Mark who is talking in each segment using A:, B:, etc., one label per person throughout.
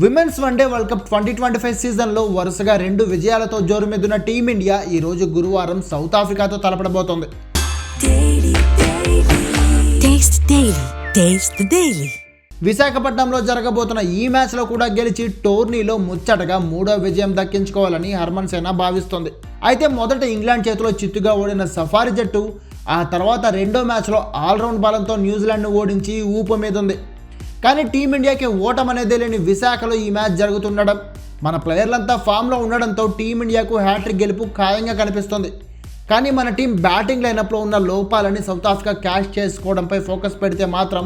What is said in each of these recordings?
A: Women's one day world cup twenty twenty five సీజన్లో వరుసగా రెండు విజయాలతో జోరుమెద్దున్న టీమిండియా ఈ రోజు గురువారం సౌత్ ఆఫ్రికాతో తలపడబోతోంది. విశాఖపట్నంలో జరగబోతున్న ఈ మ్యాచ్లో కూడా గెలిచి టోర్నీలో ముచ్చటగా మూడో విజయం దక్కించుకోవాలని హర్మన్ సేన భావిస్తోంది. అయితే మొదట ఇంగ్లాండ్ చేతిలో చిత్తుగా ఓడిన సఫారీ జట్టు ఆ తర్వాత రెండో మ్యాచ్లో ఆల్రౌండ్ బలంతో న్యూజిలాండ్ను ఓడించి ఊపు మీద ఉంది కానీ టీమిండియాకి ఓటం అనేది లేని విశాఖలో ఈ మ్యాచ్ జరుగుతుండడం. మన ప్లేయర్లంతా ఫామ్లో ఉండడంతో టీమిండియాకు హ్యాట్రిక్ గెలుపు ఖాయంగా కనిపిస్తుంది. కానీ మన టీం బ్యాటింగ్ లైనప్లో ఉన్న లోపాలని సౌత్ ఆఫ్రికా క్యాష్ చేసుకోవడంపై ఫోకస్ పెడితే మాత్రం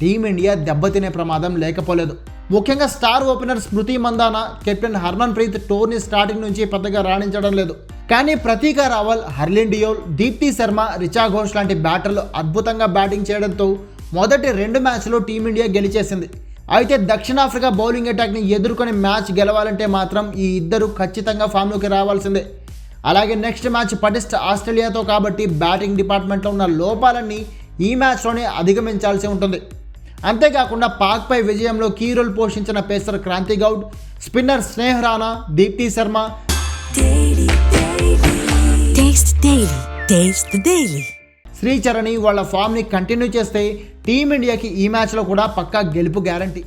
A: టీమిండియా దెబ్బతినే ప్రమాదం లేకపోలేదు. ముఖ్యంగా star opener Smriti Mandhana captain Harmanpreet tourney starting నుంచి పెద్దగా రాణించడం లేదు. కానీ ప్రతీక రావల్ హర్లిన్ డియోల్ దీప్తి శర్మ రిచా ఘోష్ లాంటి బ్యాటర్లు అద్భుతంగా బ్యాటింగ్ చేయడంతో మొదటి రెండు మ్యాచ్లో టీమిండియా గెలిచేసింది. అయితే దక్షిణాఫ్రికా బౌలింగ్ అటాక్ని ఎదుర్కొని మ్యాచ్ గెలవాలంటే మాత్రం ఈ ఇద్దరు ఖచ్చితంగా ఫామ్లోకి రావాల్సిందే. అలాగే నెక్స్ట్ మ్యాచ్ పటిష్ట ఆస్ట్రేలియాతో కాబట్టి బ్యాటింగ్ డిపార్ట్మెంట్లో ఉన్న లోపాలన్నీ ఈ మ్యాచ్లోనే అధిగమించాల్సి ఉంటుంది. అంతేకాకుండా పాక్పై విజయంలో కీ రోల్ పోషించిన పేసర్ క్రాంతి గౌడ్ స్పిన్నర్ స్నేహ్ రాణా దీప్తి శర్మ. శ్రీచరణి వాళ్ళ ఫామ్ని కంటిన్యూ చేస్తే టీమిండియాకి ఈ మ్యాచ్లో కూడా పక్కా గెలుపు గ్యారంటీ